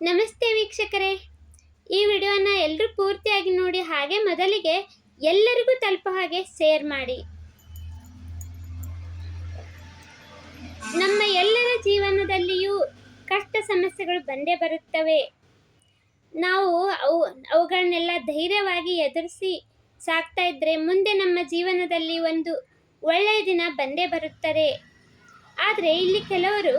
ನಮಸ್ತೆ ವೀಕ್ಷಕರೇ. ಈ ವಿಡಿಯೋನ ಎಲ್ಲರೂ ಪೂರ್ತಿಯಾಗಿ ನೋಡಿ ಹಾಗೆ ಮೊದಲಿಗೆ ಎಲ್ಲರಿಗೂ ತಲುಪೋ ಹಾಗೆ ಶೇರ್ ಮಾಡಿ. ನಮ್ಮ ಎಲ್ಲರ ಜೀವನದಲ್ಲಿಯೂ ಕಷ್ಟ ಸಮಸ್ಯೆಗಳು ಬಂದೇ ಬರುತ್ತವೆ. ನಾವು ಅವು, ಅವುಗಳನ್ನೆಲ್ಲ ಧೈರ್ಯವಾಗಿ ಎದುರಿಸಿ ಸಾಕ್ತಾ ಇದ್ದರೆ ಮುಂದೆ ನಮ್ಮ ಜೀವನದಲ್ಲಿ ಒಂದು ಒಳ್ಳೆಯ ದಿನ ಬಂದೇ ಬರುತ್ತದೆ. ಆದರೆ ಇಲ್ಲಿ ಕೆಲವರು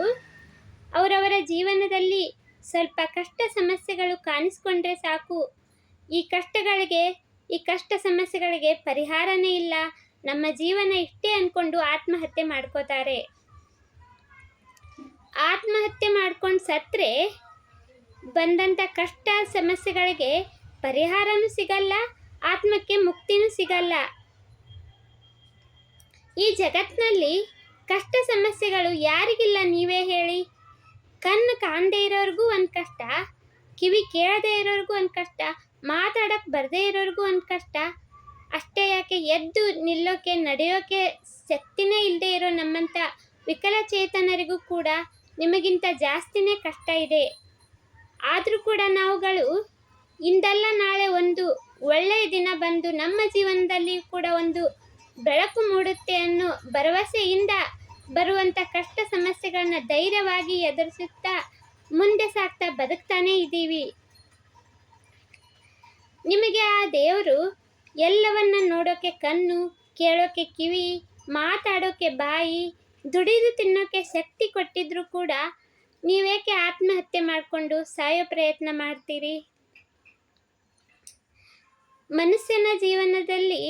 ಅವರವರ ಜೀವನದಲ್ಲಿ ಸ್ವಲ್ಪ ಕಷ್ಟ ಸಮಸ್ಯೆಗಳು ಕಾಣಿಸ್ಕೊಂಡ್ರೆ ಸಾಕು. ಈ ಕಷ್ಟಗಳಿಗೆ, ಈ ಕಷ್ಟ ಸಮಸ್ಯೆಗಳಿಗೆ ಪರಿಹಾರನೇ ಇಲ್ಲ. ನಮ್ಮ ಜೀವನ ಇಷ್ಟೇ ಅಂದ್ಕೊಂಡು ಆತ್ಮಹತ್ಯೆ ಮಾಡ್ಕೋತಾರೆ. ಆತ್ಮಹತ್ಯೆ ಮಾಡ್ಕೊಂಡು ಸತ್ತರೆ ಬಂದಂಥ ಕಷ್ಟ ಸಮಸ್ಯೆಗಳಿಗೆ ಪರಿಹಾರನೂ ಸಿಗಲ್ಲ, ಆತ್ಮಕ್ಕೆ ಮುಕ್ತಿನೂ ಸಿಗಲ್ಲ. ಈ ಜಗತ್ತಿನಲ್ಲಿ ಕಷ್ಟ ಸಮಸ್ಯೆಗಳು ಯಾರಿಗಿಲ್ಲ ನೀವೇ ಹೇಳಿ. ಕಣ್ಣು ಕಾಣದೇ ಇರೋರಿಗೂ ಒಂದು ಕಷ್ಟ, ಕಿವಿ ಕೇಳದೇ ಇರೋರಿಗೂ ಒಂದು ಕಷ್ಟ ಮಾತಾಡಕ್ಕೆ ಬರದೇ ಇರೋರಿಗೂ ಒಂದು ಕಷ್ಟ. ಅಷ್ಟೇ ಯಾಕೆ ಎದ್ದು ನಿಲ್ಲೋಕೆ, ನಡೆಯೋಕೆ ಶಕ್ತಿನೇ ಇಲ್ಲದೆ ಇರೋ ನಮ್ಮಂಥ ವಿಕಲಚೇತನರಿಗೂ ಕೂಡ ನಿಮಗಿಂತ ಜಾಸ್ತಿನೇ ಕಷ್ಟ ಇದೆ. ಆದರೂ ಕೂಡ ನಾವುಗಳು ಇಂದಲ್ಲ ನಾಳೆ ಒಂದು ಒಳ್ಳೆಯ ದಿನ ಬಂದು ನಮ್ಮ ಜೀವನದಲ್ಲಿ ಕೂಡ ಒಂದು ಬೆಳಕು ಮೂಡುತ್ತೆ ಅನ್ನೋ ಭರವಸೆಯಿಂದ ಬರುವಂಥ ಕಷ್ಟ ಸಮಸ್ಯೆಗಳನ್ನ ಧೈರ್ಯವಾಗಿ ಎದುರಿಸುತ್ತಾ ಮುಂದೆ ಸಾಕ್ತಾ ಬದುಕ್ತಾನೇ ಇದ್ದೀವಿ. ನಿಮಗೆ ಆ ದೇವರು ಎಲ್ಲವನ್ನ ನೋಡೋಕೆ ಕಣ್ಣು, ಕೇಳೋಕೆ ಕಿವಿ, ಮಾತಾಡೋಕೆ ಬಾಯಿ, ದುಡಿದು ತಿನ್ನೋಕೆ ಶಕ್ತಿ ಕೊಟ್ಟಿದ್ರು ಕೂಡ ನೀವೇಕೆ ಆತ್ಮಹತ್ಯೆ ಮಾಡಿಕೊಂಡು ಸಾಯೋ ಪ್ರಯತ್ನ ಮಾಡ್ತೀರಿ? ಮನುಷ್ಯನ ಜೀವನದಲ್ಲಿ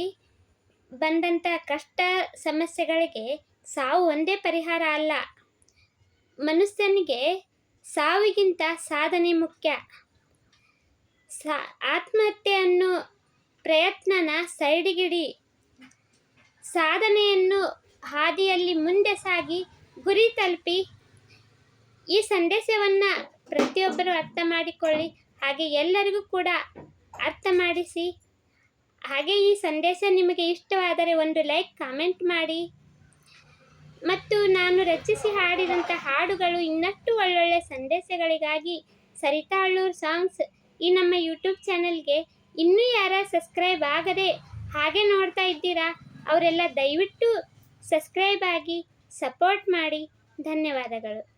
ಬಂದಂಥ ಕಷ್ಟ ಸಮಸ್ಯೆಗಳಿಗೆ ಸಾವು ಒಂದೇ ಪರಿಹಾರ ಅಲ್ಲ. ಮನುಷ್ಯನಿಗೆ ಸಾವಿಗಿಂತ ಸಾಧನೆ ಮುಖ್ಯ. ಸಾ ಆತ್ಮಹತ್ಯೆ ಅನ್ನೋ ಪ್ರಯತ್ನನ ಸೈಡಿಗಿಡಿ. ಸಾಧನೆಯನ್ನು ಹಾದಿಯಲ್ಲಿ ಮುಂದೆ ಸಾಗಿ ಗುರಿ ತಲುಪಿ. ಈ ಸಂದೇಶವನ್ನು ಪ್ರತಿಯೊಬ್ಬರು ಅರ್ಥ ಮಾಡಿಕೊಳ್ಳಿ. ಹಾಗೆ ಎಲ್ಲರಿಗೂ ಕೂಡ ಅರ್ಥ ಮಾಡಿಸಿ. ಹಾಗೆ ಈ ಸಂದೇಶ ನಿಮಗೆ ಇಷ್ಟವಾದರೆ ಒಂದು ಲೈಕ್, ಕಾಮೆಂಟ್ ಮಾಡಿ. ಮತ್ತು ನಾನು ರಚಿಸಿ ಹಾಡಿದಂಥ ಹಾಡುಗಳು ಇನ್ನಷ್ಟು ಒಳ್ಳೊಳ್ಳೆ ಸಂದೇಶಗಳಿಗಾಗಿ ಸರಿತಾ ಅಳ್ಳೂರ್ ಸಾಂಗ್ಸ್ ಈ ನಮ್ಮ ಯೂಟ್ಯೂಬ್ ಚಾನಲ್ಗೆ ಇನ್ನೂ ಯಾರ ಸಬ್ಸ್ಕ್ರೈಬ್ ಆಗದೆ ಹಾಗೆ ನೋಡ್ತಾ ಇದ್ದೀರಾ, ಅವರೆಲ್ಲ ದಯವಿಟ್ಟು ಸಬ್ಸ್ಕ್ರೈಬ್ ಆಗಿ ಸಪೋರ್ಟ್ ಮಾಡಿ. ಧನ್ಯವಾದಗಳು.